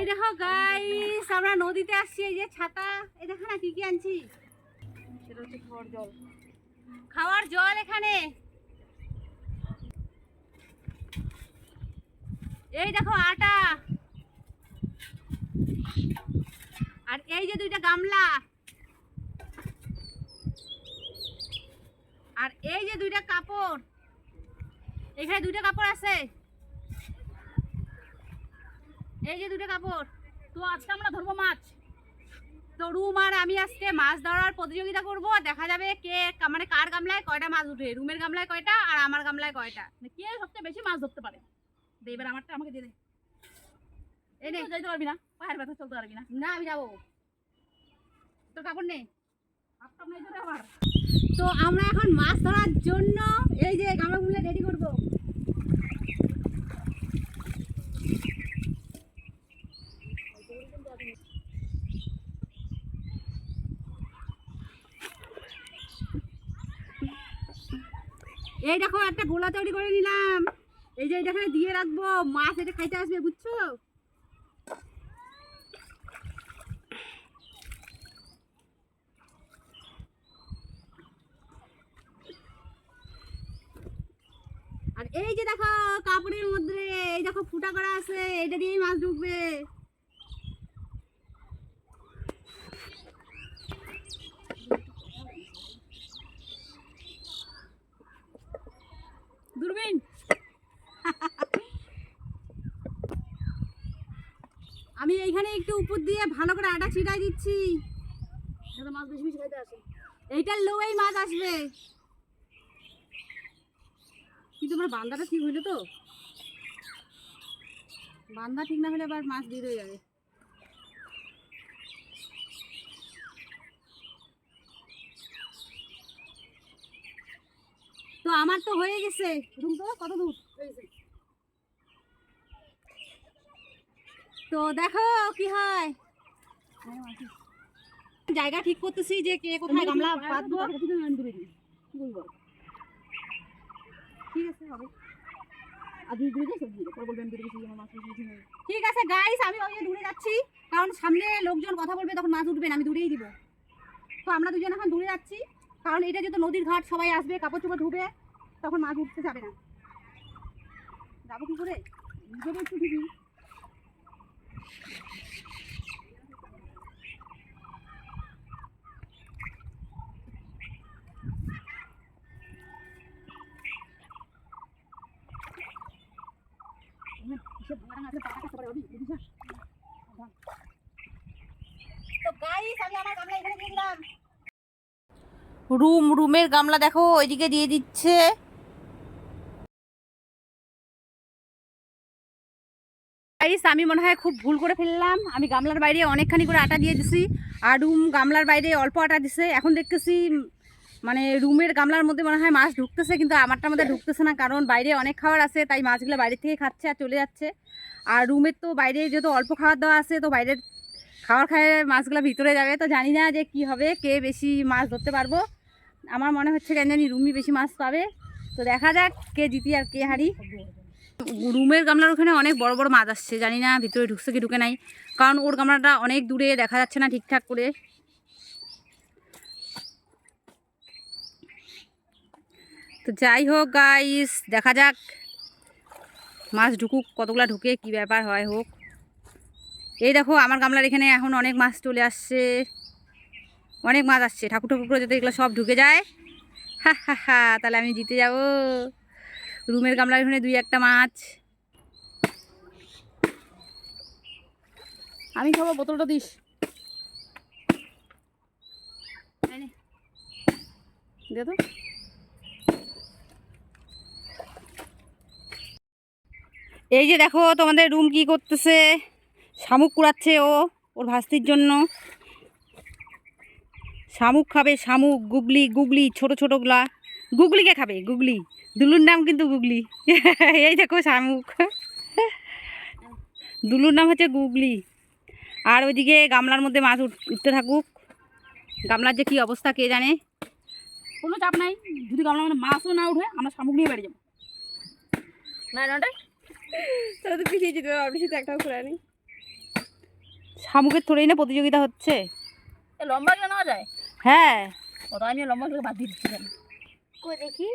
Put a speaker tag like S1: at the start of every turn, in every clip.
S1: এই দেখো গাইস আমরা নদীতে আসছি এই যে ছাতা এই দেখো না কি কি আনছি?
S2: সেটা হচ্ছে খাওয়ার জল।
S1: খাওয়ার জল এখানে। এই দেখো আটা। আর এই যে দুইটা গামলা। আর এই যে দুইটা কাপড়। এখানে দুইটা কাপড় আছে। এই যে দুটো কাপড়
S2: তো আজকে আমরা ধরবো মাছ।
S1: তো রুম আর আমি আজকে মাছ ধরার প্রতিযোগিতা করব দেখা যাবে কে মানে কার গামলায় কয়টা মাছ উঠে। রুমের গামলায় কয়টা আর আমার গামলায় কয়টা?
S2: মানে কে সবচেয়ে বেশি মাছ ধরতে পারে? এবার আমারটা আমাকে দিয়ে দে।
S1: এই নে।
S2: যাইতে পারবি না। পায়ের ব্যথা চলতে পারবি না।
S1: না আমি যাব। তোর কাপড় নেই তো আমরা এখন মাছ ধরার জন্য এই যে এই দেখো, একটা গোলা তৈরি করে নিলাম। এই যে এখানে দিয়ে রাখব। মাছ এটা খাইতে আসবে, বুঝছ? আর এই যে দেখো, কাপড়ের মধ্যে এই দেখো ফুটা করা আছে, এটা দিয়েই মাছ ঢুকবে
S2: দূরবীন
S1: আমি এইখানে একটু উপর দিয়ে ভালো করে আটা ছিটাই দিচ্ছি।
S2: মাছ বেশি বেশি খাইতে আসে।
S1: এইটার লোয়েই মাছ আসবে। কিন্তু আমার বান্দাটা ঠিক হইল তো। বান্দা ঠিক না হলে আবার মাছ হয়ে যাবে। তো আমার তো হয়ে গেছে। রুম তো কত দূর? তো দেখো কি হয়। জায়গা ঠিক করতেছি যে কে কোথায় গামলা পাতবো ঠিক আছে হবে। ঠিক আছে গাইস আমি ওই দূরে যাচ্ছি। কারণ সামনে লোকজন কথা বলবে তখন মাছ উঠবে না আমি দূরেই দিব। তো আমরা দুজন এখন দূরে যাচ্ছি। কারণ এটা যেহেতু নদীর ঘাট সবাই আসবে কাপড় চোপড় ধুবে তখন মাছ উঠতে যাবে না। যাব কি করে?
S2: একটু ঠিকই
S1: তো গাইস আমি আমার গামলা এখানে দিয়ে দিলাম
S3: রুম, রুমের গামলা দেখো, ওইদিকে দিয়ে দিচ্ছে।
S1: আমি মনে হয় খুব ভুল করে ফেললাম। আমি গামলার বাইরে অনেকখানি করে আটা দিয়ে দিছি। আর রুম গামলার বাইরে অল্প আটা দিছে। এখন দেখতেছি মানে রুমের গামলার মধ্যে মনে হয় মাছ ঢুকতেছে, কিন্তু আমারটার মধ্যে ঢুকতেছে না, কারণ বাইরে অনেক খাবার আছে, তাই মাছগুলো বাইরে থেকে খাচ্ছে আর চলে যাচ্ছে। আর রুমের তো বাইরে যেহেতু অল্প খাবার দেওয়া আছে, তো বাইরের খাবার খায় মাছগুলো ভিতরে যাবে, তো জানি না যে কি হবে, কে বেশি মাছ ধরতে পারব। আমার মনে হচ্ছে কেন জানি রুমি বেশি মাছ পাবে। তো দেখা যাক কে জিতি আর কে হারি। রুমের গামলার ওখানে অনেক বড় বড় মাছ আসছে, জানি না ভিতরে ঢুকছে কি ঢুকে নাই। কারণ ওর গামলাটা অনেক দূরে, দেখা যাচ্ছে না ঠিকঠাক করে। তো যাই হোক গাইস দেখা যাক মাছ ঢুকুক, কতগুলা ঢুকে, কি ব্যাপার হয় হোক। এই দেখো, আমার গামলার এখানে এখন অনেক মাছ চলে আসছে। অনেক মাছ আসছে। ঠাকুর ঠাকুর করে যাতে এগুলো সব ঢুকে যায়। হা হা হা, তাহলে আমি জিতে যাব। রুমের গামলার এখানে দুই একটা মাছ।
S2: আমি খাব, বোতলটা দিস।
S1: এই যে দেখো, তোমাদের রুম কি করতেছে? শামুক কুড়াচ্ছে ও ওর ভাস্তির জন্য। শামুক খাবে শামুক গুগলি গুগলি ছোট ছোটোগুলা গুগলিকে খাবে? গুগলি। দুলুর নাম কিন্তু গুগলি। এই দেখো শামুক। দুলুর নাম হচ্ছে গুগলি। আর ওইদিকে গামলার মধ্যে মাছ উঠ- উঠতে থাকুক। গামলার যে কী অবস্থা কে জানে?
S2: কোনো চাপ নাই। যদি গামলার মানে মাছও না উঠে আমরা শামুক নিয়ে বাড়ি যাব। না নটাই
S3: তাহলে তো পিছিয়ে যেতে পারব শুধু একটাও করে আনি
S1: শামুকের থোড়েই না প্রতিযোগিতা হচ্ছে।
S2: লম্বা গেলে নেওয়া যায়?
S1: হ্যাঁ।
S2: ও আমি লম্বা গেলে বাদ দিয়ে দিচ্ছি কেন?
S3: দেখি।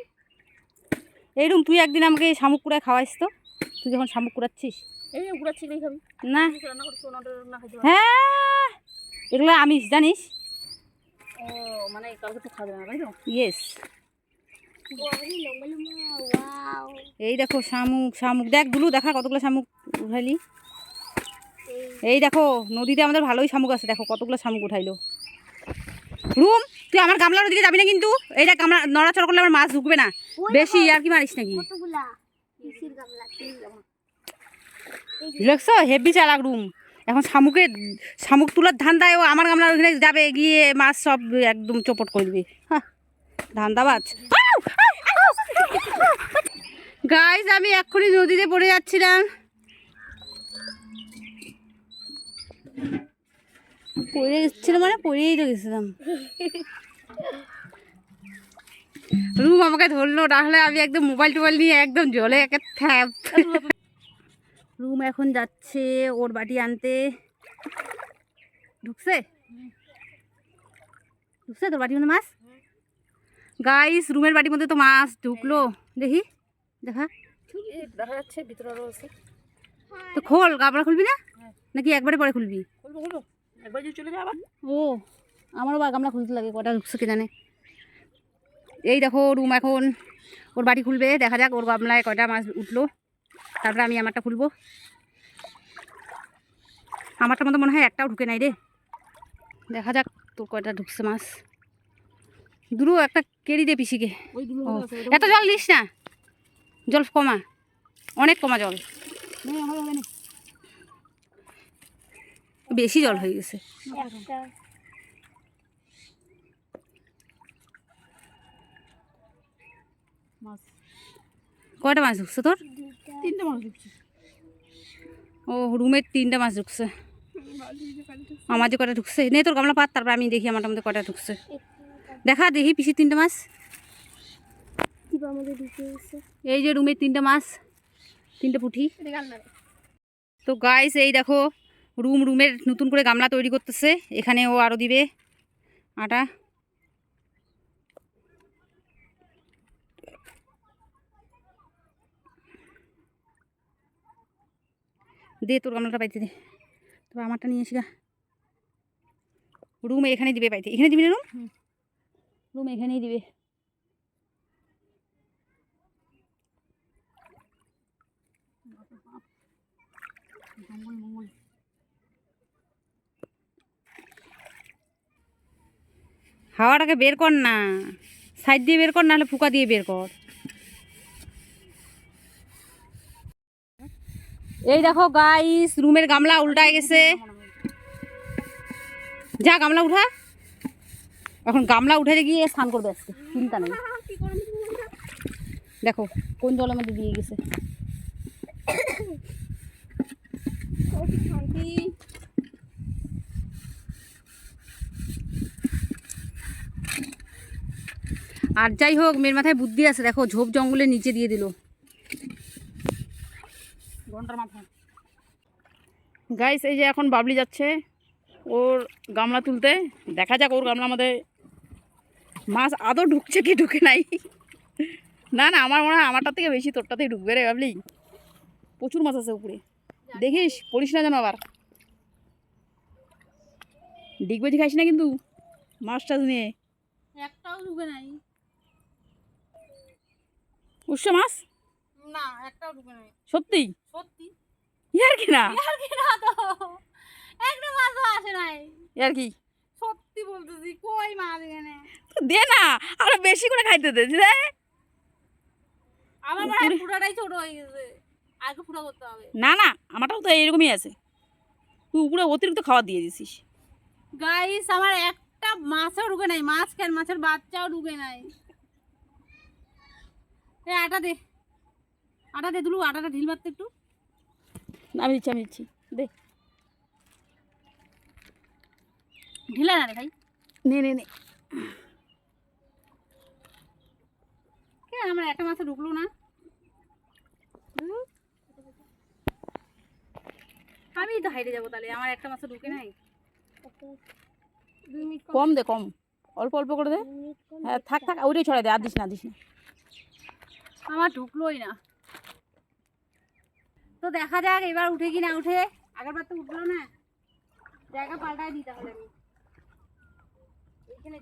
S1: এইরকম তুই একদিন আমাকে এই শামুক কুড়ায় খাওয়াইস তো। তুই যখন শামুক কুড়াচ্ছিস।
S2: এই
S1: না। হ্যাঁ। এগুলো আমিষ জানিস?
S2: ও মানে কালকে খাবে না তাই তো?
S1: ইয়েস
S3: লম্বা লম্বা ওয়াও।
S1: এই দেখো শামুক শামুক। দেখ দুলু দেখা কতগুলো শামুক উঠাইলি এই দেখো নদীতে আমাদের ভালোই শামুক আছে দেখো কতগুলো শামুক উঠাইলো রুম তুই আমার গামলার ওদিকে যাবি না কিন্তু এইটা গামলা নড়াচড়া করলে আমার মাছ ঢুকবে না বেশি আর কি মারিস নাকি দেখছ হেভি চালাক রুম এখন শামুকের শামুক তোলার ধান্দায় ও আমার গামলার ওখানে যাবে গিয়ে মাছ সব একদম চোপট করে দিবে হ্যাঁ ধান্দাবাজ গাইজ আমি এক্ষুনি নদীতে পড়ে যাচ্ছিলাম পড়ে গেছিল মানে পড়েই তো গেছিলাম। রুম আমাকে ধরলো তাহলে আমি একদম মোবাইল টোবাইল নিয়ে একদম জলে একে থ্যাপ। রুম এখন যাচ্ছে ওর বাটি আনতে। ঢুকছে? ঢুকছে তোর বাটির মধ্যে মাছ? গাইস রুমের বাটির মধ্যে তো মাছ ঢুকলো। দেখি দেখা।
S2: দেখা যাচ্ছে ভিতরে
S1: তো খোল গাবলা খুলবি না? নাকি একবারে পরে খুলবি?
S2: বলব বলব একবার যদি চলে যায় আবার?
S1: ও আমারও বা গামলা খুলতে লাগে কটা ঢুকছে কে জানে। এই দেখো রুম এখন। ওর বাড়ি খুলবে দেখা যাক ওর গামলায় কয়টা মাছ উঠল। তারপরে আমি আমারটা খুলবো। আমারটা মতো মনে হয় একটাও ঢুকে নাই রে। দেখা যাক তোর কয়টা ঢুকছে মাছ। দুটো একটা কেড়ি দে পিসিকে। এত জল দিস না। জল কমা। অনেক কমা জল। বেশি জল হয়ে গেছে। কয়টা মাছ ঢুকছে তোর?
S2: তিনটে মাছ ঢুকছে
S1: ও রুমের তিনটা মাছ ঢুকছে। আমার যে কটা ঢুকছে নে তোর গামলা পাত তারপর আমি দেখি আমারটার মধ্যে কটা ঢুকছে। দেখা দেখি পিসি তিনটা মাছ। এই যে রুমের তিনটা মাছ তিনটে পুঁঠি। তো গাইস এই দেখো রুম রুমের নতুন করে গামলা তৈরি করতেছে। এখানে ও আরও দিবে আটা। দে তোর গামলাটা পাইতে দে। তবে আমারটা নিয়ে গা। রুম এখানে দিবে পাইতে। এখানে দিবি না রুম? রুম এখানেই দিবে। হাওয়াটাকে বের কর না। সাইড দিয়ে বের কর, নাহলে ফুকা দিয়ে বের কর। এই দেখো গাইস রুমের গামলা উল্টায় গেছে। যা গামলা উঠা। এখন গামলা উঠে গিয়ে স্নান করবে আজকে, চিন্তা নেই। দেখো, কোন জলের মধ্যে দিয়ে গেছে। আর যাই হোক মেয়ের মাথায় বুদ্ধি আছে দেখো ঝোপ জঙ্গলের নিচে দিয়ে দিল।
S2: ঘণ্টার মাথায়। গাইস এই যে এখন বাবলি যাচ্ছে ওর গামলা তুলতে। দেখা যাক ওর গামলা মধ্যে মাছ আদৌ ঢুকছে কি ঢুকে নাই। না না আমার মনে হয় আমারটার থেকে বেশি তোরটাতেই ঢুকবে রে বাবলি। প্রচুর মাছ আছে উপরে। দেখিস পড়িস না যেন আবার। ডিগবেজি খাইস না কিন্তু মাছ টাছ নিয়ে।
S1: একটাও ঢুকে নাই।
S2: উৎস মাছ?
S1: না একটাও ঢুকে নাই।
S2: সত্যি?
S1: সত্যি।
S2: ইয়ার কি না?
S1: আর কি না তো? একটা মাছও আসে নাই।
S2: ইয়ার কি?
S1: সত্যি বলতেছি কই মাছ এখানে?
S2: তো দে না আরও বেশি করে খাইতে দে দে।
S1: আমার মনে পুরাটাই ছোট হয়ে গেছে। আগে পুরা করতে হবে।
S2: না না আমারটাও তো এরকমই আছে। তুই উপরে অতিরিক্ত খাবার দিয়ে দিছিস।
S1: গাইস আমার একটা মাছও ঢুকে নাই। মাছ কেন? মাছের বাচ্চাও ঢুকে নাই। এ আটা দে। আটা দে দুলু আটাটা ঢিল মারতে একটু।
S2: আমি দিচ্ছি আমি দিচ্ছি। দে।
S1: ঢিলা না রে ভাই।
S2: নে নে নে।
S1: কে আমার একটা মাছও ঢুকলো না? আমি তো হাইরে যাব তাহলে আমার একটা মাছও ঢুকে নাই।
S2: কম দে কম। অল্প অল্প করে দে। হ্যাঁ থাক থাক ওইটাই ছড়াই দে আর দিস না দিস না।
S1: আমার ঢুকলোই না। তো দেখা যাক এবার উঠে কি না উঠে। আগেরবার তো উঠল না। জায়গা পাল্টায় দিই তাহলে আমি। এইখানে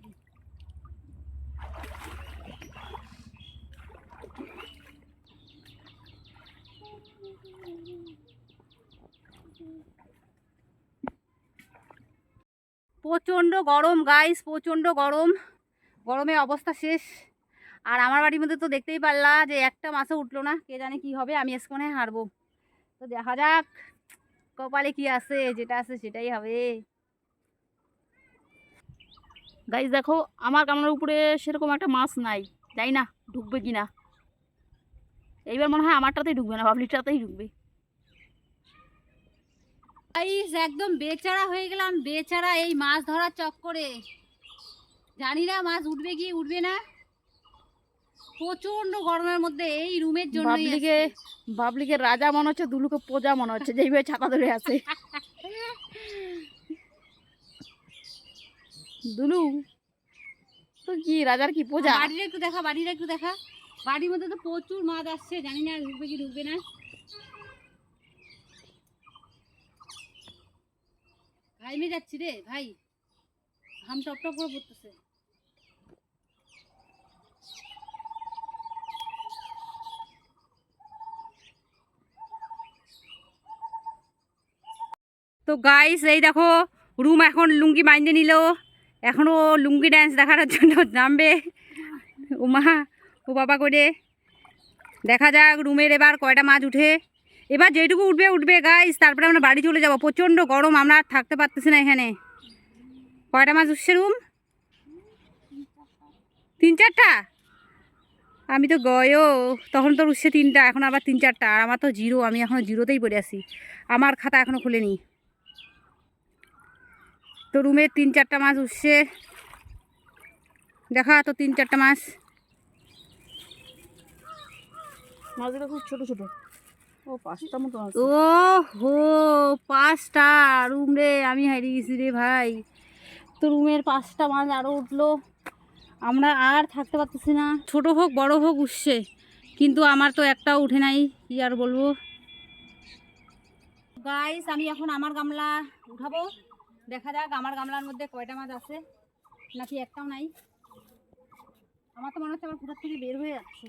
S1: প্রচণ্ড গরম গাইস প্রচণ্ড গরম। গরমে অবস্থা শেষ। আর আমার বাড়ির মধ্যে তো দেখতেই পারলা যে একটা মাছও উঠল না। কে জানে কি হবে, আমি হয় হারবো। তো দেখা যাক, কপালে কি আছে, যেটা আছে সেটাই হবে।
S2: গাইজ দেখো, আমার কামড়ের উপরে সেরকম একটা মাছ নাই। যাই না, ঢুকবে কি না এইবার মনে হয় আমারটাতেই ঢুকবে না পাবলিকটাতেই ঢুকবে।
S1: একদম বেচারা হয়ে গেলাম। বেচারা এই মাছ ধরার চক্করে। জানি না মাছ উঠবে কি, উঠবে না। প্রচণ্ড গরমের মধ্যে এই রুমের জন্য
S2: বাবলিকে বাবলিকে রাজা মনে হচ্ছে দুলুকে প্রজা মনে হচ্ছে যেইভাবে ছাতা ধরে আছে। দুলু তো কি রাজার কি প্রজা?
S1: বাড়ির একটু দেখা বাড়ির একটু দেখা। বাড়ির মধ্যে তো প্রচুর মাছ আসছে জানি না ঢুকবে কি ঢুকবে না। ঘাইমে যাচ্ছি রে ভাই। হাম টপ টপ করে পড়তেছে। তো গাইস এই দেখো রুম এখন লুঙ্গি বাইন্দে নিল। এখনও লুঙ্গি ড্যান্স দেখানোর জন্য নামবে। উমা, ও বাবা করে দেখা যাক, রুমের এবার কয়টা মাছ উঠে। এবার যেটুকু উঠবে উঠবে গাইস তারপরে আমরা বাড়ি চলে যাব। প্রচণ্ড গরম, আমরা আর থাকতে পারতেছি না এখানে। কয়টা মাছ উঠছে রুম তিন চারটা? আমি তো গয়ও তখন তো উঠছে তিনটা, এখন আবার তিন চারটা। আর আমার তো জিরো আমি এখনও জিরোতেই পড়ে আছি। আমার খাতা এখনও খুলেনি। তো রুমের তিন চারটা মাছ উঠছে। দেখা তো তিন চারটা মাছ।
S2: মাছগুলো খুব ছোট ছোট। ও পাঁচটা মতো
S1: ও হো পাঁচটা রুম রে আমি হারিয়ে গেছি রে ভাই। তো রুমের পাঁচটা মাছ আরও উঠল। আমরা আর থাকতে পারতেছি না। ছোট হোক বড় হোক উঠছে। কিন্তু আমার তো একটাও উঠে নাই কি আর বলব? গাইস আমি এখন আমার গামলা উঠাবো। দেখা যাক আমার গামলার মধ্যে কয়টা মাছ আছে নাকি একটাও নাই। আমার তো মনে হচ্ছে আমার পুকুর থেকে বের হয়ে যাচ্ছে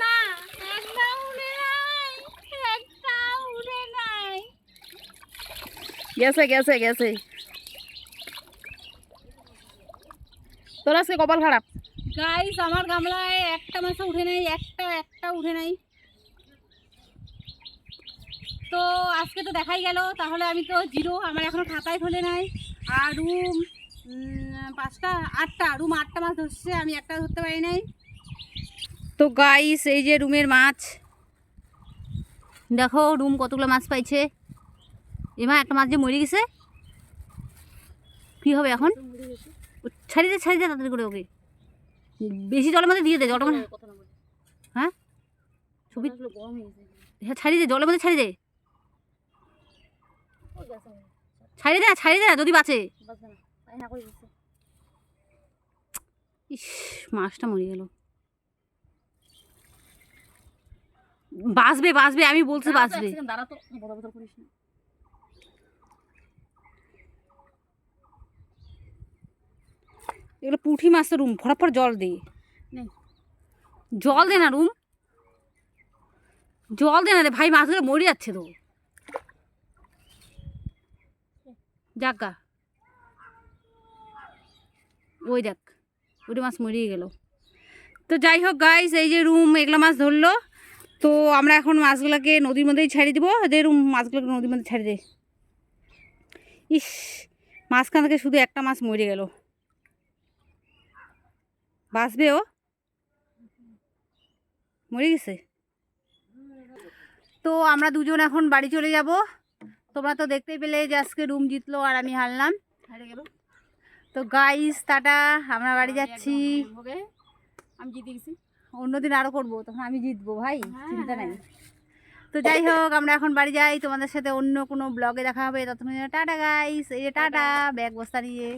S1: না একটা নাই।
S2: গেছে গেছে গেছে। তোর আজকে কপাল খারাপ?
S1: গাইস আমার গামলায় একটা মাছও উঠে নাই, একটা একটা উঠে নাই। তো আজকে তো দেখাই গেল, তাহলে আমি তো জিরো, আমার এখনও খাতায় খোলে নাই। আর রুম পাঁচটা, আটটা, রুম আটটা মাছ ধরছে, আমি একটা ধরতে পারি নাই। তো গাইস এই যে রুমের মাছ। দেখো, রুম কতগুলো মাছ পাইছে। এমা, একটা মাছ যে মরে গেছে। কী হবে এখন? ছাড়ি দে ছাড়ি দে তাড়াতাড়ি করে ওকে। বেশি জলের মধ্যে দিয়ে দে জলটা মানে হ্যাঁ? ছবি হ্যাঁ ছাড়ি দে জলের মধ্যে ছাড়ি দে। ছাড়ি দে না, ছাড়ি দে যদি বাঁচে। ইস মাছটা মরে গেল। বাঁচবে বাঁচবে আমি বলছি বাঁচবে।
S2: দাঁড়া তো বড় বড় করিস না।
S1: এগুলো পুঁটি মাছের রুম ফটাফট জল দে। জল দে না রুম। জল দে না রে ভাই মাছগুলো মরে যাচ্ছে তো। যাক গা। ওই দেখ ওটা মাছ মরিয়ে গেল। তো যাই হোক গাইস এই যে রুম এগুলো মাছ ধরলো। তো আমরা এখন মাছগুলোকে নদীর মধ্যেই ছাড়িয়ে দিব। দে রুম মাছগুলোকে নদীর মধ্যে ছাড়িয়ে দে। ইস মাঝখান থেকে শুধু একটা মাছ মরে গেল। বাঁচবে ও মরে গেছে? তো আমরা দুজন এখন বাড়ি চলে যাব। তোমরা তো দেখতেই পেলে যে আজকে রুম জিতলো আর আমি হারলাম। তো গাইস টাটা আমরা বাড়ি যাচ্ছি।
S2: আমি জিতে গেছি।
S1: অন্যদিন আরও করব তখন আমি জিতবো ভাই
S2: হ্যাঁ,
S1: চিন্তা নাই।
S2: হ্যাঁ।
S1: তো যাই হোক আমরা এখন বাড়ি যাই। তোমাদের সাথে অন্য কোনো ব্লগে দেখা হবে। ততক্ষণ টাটা গাইস এই যে টাটা ব্যাগ বস্তা নিয়ে।